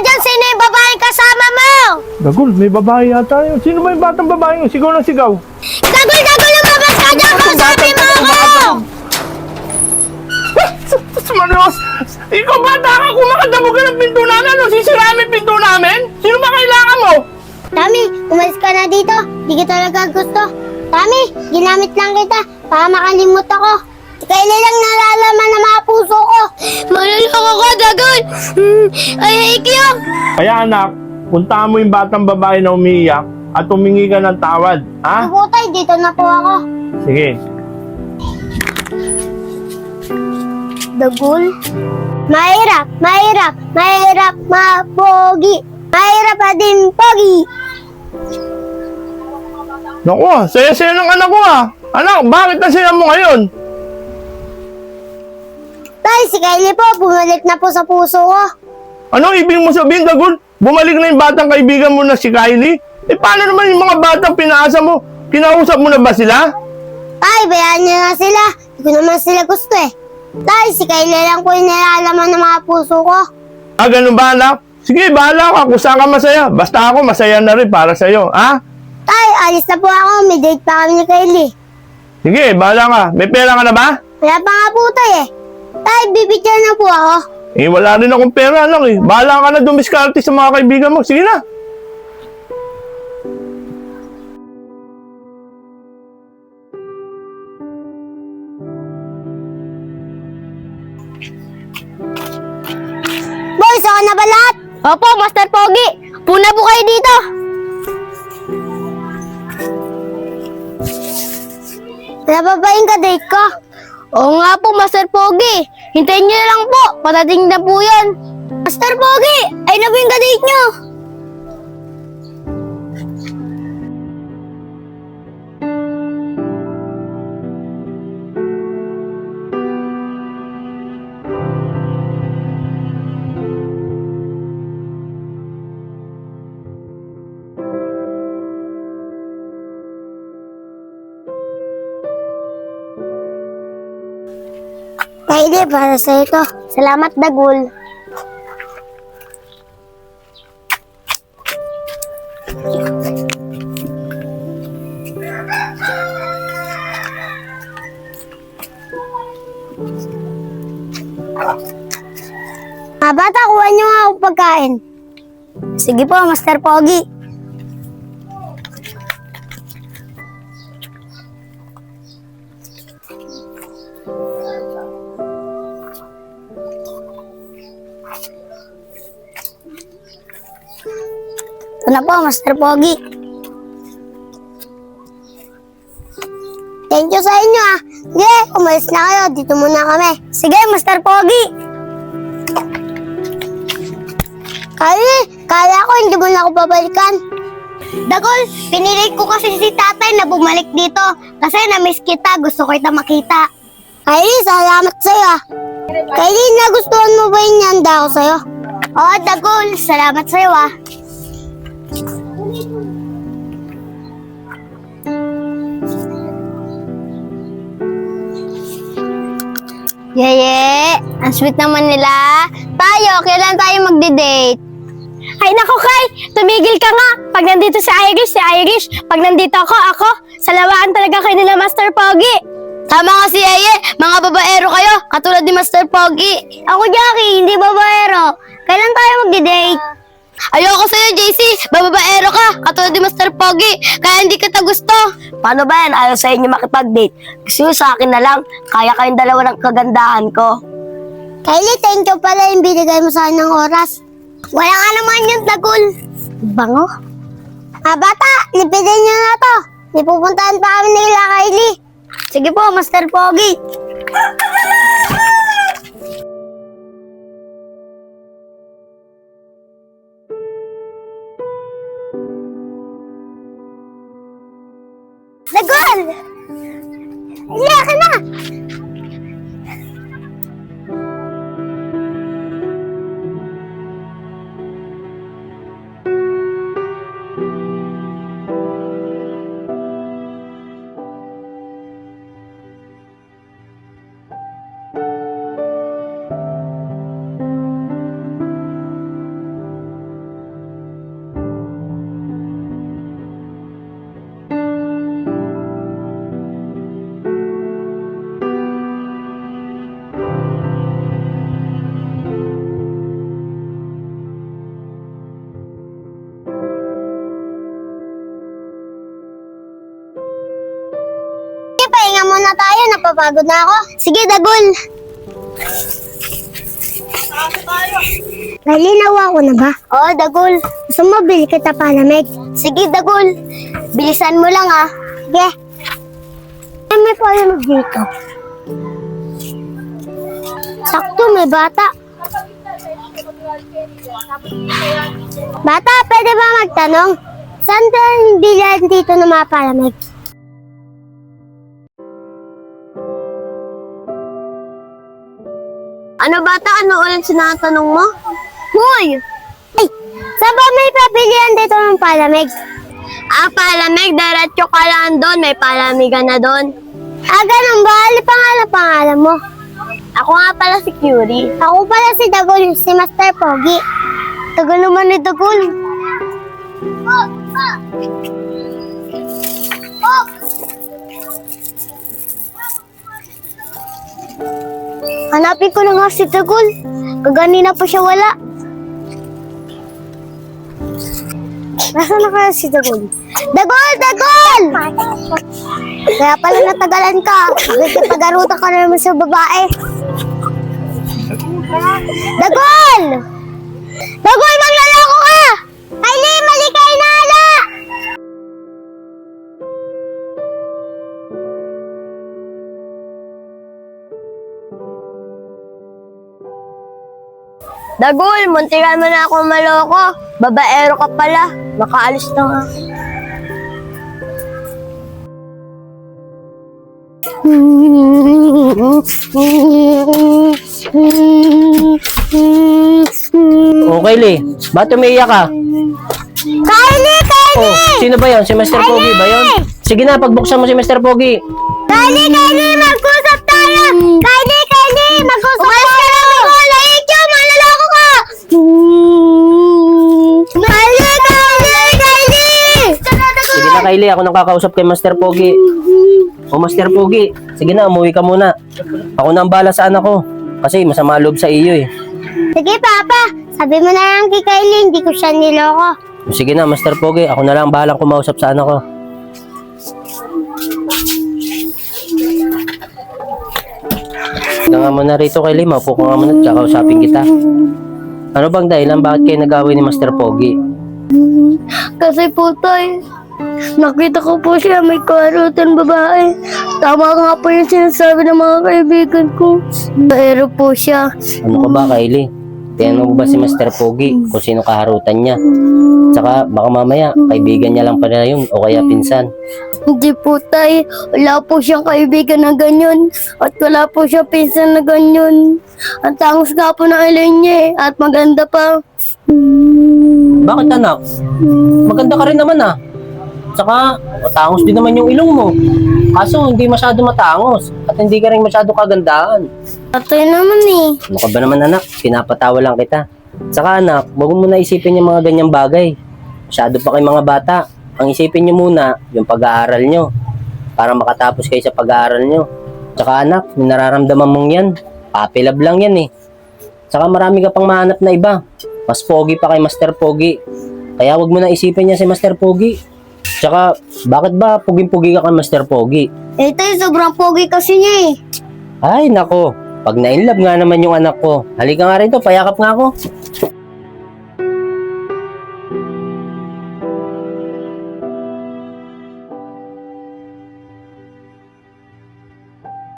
dyan, sino yung babaeng kasama mo? Dagol, may babae yata yun. Sino ba yung batang babae yun? Sigaw ng sigaw. Dagol, dagol, lumabas ka dyan, kausapin mo ako! Manos! Ikaw bata ka kung makadamo ka ng pinto namin, ano? Sisiramin yung pinto namin? Sino ba kailangan mo? Tami, umalis ka na dito. Di ka talaga gusto. Tami, ginamit lang kita para makalimut ako. Kailan lang nalalaman ng mga puso ko. Maluloko Dagol! Hmm, ay, hate you! Kaya anak, puntahan mo yung batang babae na umiiyak at humingi ka ng tawad, ha? Butay, dito na po ako. Sige. Dagol? Mahirap, mahirap, mahirap, mapogi. Mahirap pa din, pogi. Naku, saya-saya ng anak ko ah. Anak, bakit ang saya mo ngayon? Tay, si Kylie po, bumalik na po sa puso ko. Anong ibig mo sabihin, Dagol? Bumalik na yung batang kaibigan mo na si Kylie? Eh, paano naman yung mga batang pinaasa mo? Kinausap mo na ba sila? Tay, bayaan niyo na sila. Hindi ko naman sila gusto eh. Tay, si Kylie lang po yung nalalaman ng mga puso ko. Ah, ganun ba, anak? Sige, bahala ka kung saan ka masaya. Basta ako, masaya na rin para sa'yo, ha? Tay, alis na po ako. May date pa kami ni Kylie. Sige, bahala ka. May pera ka na ba? Wala pa nga po tay eh. Tay, bibigyan na po ako. Eh, wala rin akong pera, anak eh. Bahala ka na dumiskarte sa mga kaibigan mo. Sige na. Boys, ako na ba lahat? Opo, Master Pogi. Puna po kayo dito. Ba yung ka-date ko? Oo nga po, Master Pogi. Hintayin niyo lang po. Patating na po yan. Master Pogi, ay na po yung ka-date niyo. Kylie, para sa ito. Salamat, Dagul. Ah, bata, kuha niyo nga akong pagkain. Sige po, Master Pogi. Na po, Master Pogi. Thank you sa inyo ah. Sige, umalis na kayo. Dito muna kami. Sige, Master Pogi. Kali, kala ko hindi mo na ako babalikan. Dagol, pinilit ko kasi si tatay na bumalik dito. Kasi na-miss kita, gusto ko kita makita. Kylie, salamat sa'yo ah. Kylie, nagustuhan mo ba yung handa ko sa'yo? Oo, Dagol, salamat sa'yo ah. Yeye, ang sweet naman nila. Tayo, kailan tayo magde-date? Ay nako Kay, tumigil ka nga. Pag nandito si Irish, si Irish. Pag nandito ako, ako. Salawaan talaga kayo nila Master Pogi. Tama nga si Yeye, mga babaero kayo, katulad ni Master Pogi. Ako Jackie, hindi babaero. Kailan tayo magde-date? Ayoko sa'yo, JC. Bababaero ka, katulad ni Master Pogi. Kaya hindi kita gusto. Paano ba yan? Ayaw sa inyo makipag-date. Gusto nyo sa akin na lang. Kaya kayong dalawa ng kagandahan ko. Kylie, thank you pala yung binigay mo sa akin ng oras. Wala nga naman yung tagul. Bango. Ah, bata, lipidin niyo na to. May pupuntahan pa kami nila, Kylie. Sige po, Master Pogi. Iya ka na! pahinga muna tayo. Napapagod na ako. Sige, Dagol. Nalinaw ako na ba? Oo, Dagol. Gusto mo bili kita palamig? Sige, Dagol. Bilisan mo lang ah. Sige. Ay, may palamig dito. Sakto, may bata. Bata, pwede ba magtanong? Saan ka bilhan dito ng mga Ano bata? Ano ulit sinatanong mo? Hoy! Ay! Ba may papilihan dito ng palamig? Ah, palamig. Diretso ka lang doon. May palamigan na doon. Ah, ganun ba? Ano pangalan pangalan mo? Ako nga pala si Curie. Ako pala si Dagol, si Master Pogi. Tagal naman ni Dagol. Hanapin ko na nga si Dagol. Kaganina pa siya wala. Nasaan na kaya si Dagol? Dagol! Dagol! Kaya pala natagalan ka. Nagkipagaruta ka na naman sa babae. Dagol, Dagol, muntikan mo na ako maloko. Babaero ka pala. Makaalis na nga. Oh, Kylie, ba't umiiyak ka? Kylie, Kylie! Oh, sino ba yon? Si Mr. Pogi ba yon? Sige na, pagbuksan mo si Mr. Pogi. Kylie, Kylie, mag-usap tayo! Kylie, Kylie, ako nang kakausap kay Master Pogi. Oh, Master Pogi, sige na, umuwi ka muna. Ako na ang bala sa anak ko. Kasi masama loob sa iyo eh. Sige, Papa. Sabi mo na lang kay Kylie, hindi ko siya niloko. Sige na, Master Pogi, ako na lang ang bahalang kumausap sa anak ko. Ika nga muna rito, Kylie, maupo ka nga muna at kakausapin kita. Ano bang dahilan bakit kayo nag-away ni Master Pogi? Kasi po, Tay, nakita ko po siya may karutan babae. Tama nga po yung sinasabi ng mga kaibigan ko. Pero po siya. Ano ka ba, Kylie? Tinanong mo ba si Master Pogi kung sino kaharutan niya? Tsaka baka mamaya, kaibigan niya lang pala yun o kaya pinsan. Hindi po, Tay. Wala po siyang kaibigan na ganyan. At wala po siya pinsan na ganyan. Ang tangos nga po ng ilay niya eh. At maganda pa. Bakit anak? Maganda ka rin naman ah. Tsaka, matangos din naman yung ilong mo. Kaso, hindi masyado matangos. At hindi ka rin masyado kagandahan. Tatay naman eh. Ano ka ba naman anak? Pinapatawa lang kita. Tsaka anak, huwag mo muna isipin yung mga ganyang bagay. Masyado pa kayong mga bata. Ang isipin nyo muna, yung pag-aaral nyo. Para makatapos kayo sa pag-aaral nyo. Tsaka anak, yung nararamdaman mong yan, papilab lang yan eh. Tsaka marami ka pang mahanap na iba. Mas pogi pa kay Master Pogi. Kaya wag mo na isipin niya si Master Pogi. Tsaka, bakit ba puging-pugi ka kay Master Pogi? Eh, Tay, sobrang pogi kasi niya eh. Ay, nako. Pag na-inlove nga naman yung anak ko. Halika nga rito, payakap nga ako.